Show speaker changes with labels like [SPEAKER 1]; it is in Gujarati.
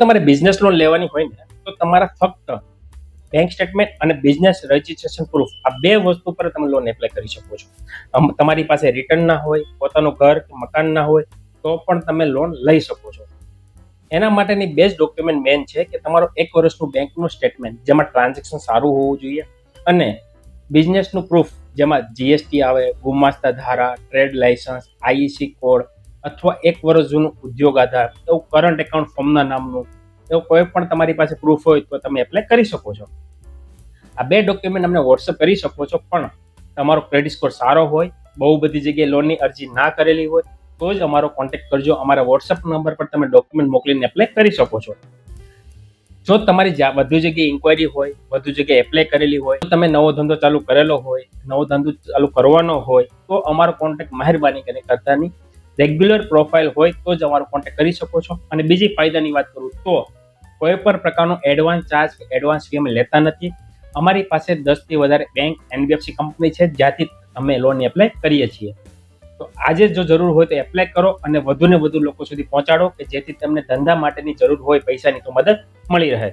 [SPEAKER 1] તમારે બિઝનેસ લોન લેવાની હોય ને, તો તમારા ફક્ત બેંક સ્ટેટમેન્ટ અને બિઝનેસ રજિસ્ટ્રેશન પ્રૂફ આ બે વસ્તુ પર તમે લોન એપ્લાય કરી શકો છો. તમારી પાસે રિટર્ન ના હોય, પોતાનું ઘર કે મકાન ના હોય, તો પણ તમે લોન લઈ શકો છો. એના માટેની બેસ્ટ ડોક્યુમેન્ટ મેન છે કે તમારો એક વર્ષનું બેંકનું સ્ટેટમેન્ટ જેમાં ટ્રાન્ઝેક્શન સારું હોવું જોઈએ અને બિઝનેસનું પ્રૂફ જેમાં જીએસટી આવે, ગુમાસ્તા ધારા ટ્રેડ લાયસન્સ આઈઈસી કોડ અથવા એક વર્ષ જૂનું ઉદ્યોગ આધાર, એવું કરંટ એકાઉન્ટ ફોર્મના નામનું, એવું કોઈ પણ તમારી પાસે પ્રૂફ હોય તો તમે એપ્લાય કરી શકો છો. આ બે ડોક્યુમેન્ટ અમને વોટ્સઅપ કરી શકો છો, પણ તમારો ક્રેડિટ સ્કોર સારો હોય, બહુ બધી જગ્યાએ લોનની અરજી ના કરેલી હોય, તો જ અમારો કોન્ટેક્ટ કરજો, અમારા વોટ્સઅપ નંબર પર તમે ડોક્યુમેન્ટ મોકલીને એપ્લાય કરી શકો છો. જો તમારી વધુ જગ્યાએ ઇન્ક્વાયરી હોય, વધુ જગ્યાએ એપ્લાય કરેલી હોય તો તમે નવો ધંધો ચાલુ કરેલો હોય, નવો ધંધો ચાલુ કરવાનો હોય, તો અમારો કોન્ટેક્ટ મહેરબાની કરીને કરતા નહીં રેગ્યુલર પ્રોફાઇલ હોય તો જ અમારો કોન્ટેક્ટ કરી શકો છો. અને બીજી ફાયદાની વાત કરું તો કોઈ પણ પ્રકારનો એડવાન્સ ચાર્જ કે એડવાન્સ ફી અમે લેતા નથી. અમારી પાસે દસથી વધારે બેંક એનબીએફસી કંપની છે, જ્યાંથી અમે લોનની એપ્લાય કરીએ છીએ. તો આજે જો જરૂર હોય તો એપ્લાય કરો અને વધુને વધુ લોકો સુધી પહોંચાડો કે જેથી તમને ધંધા માટેની જરૂર હોય, પૈસાની તો મદદ મળી રહે.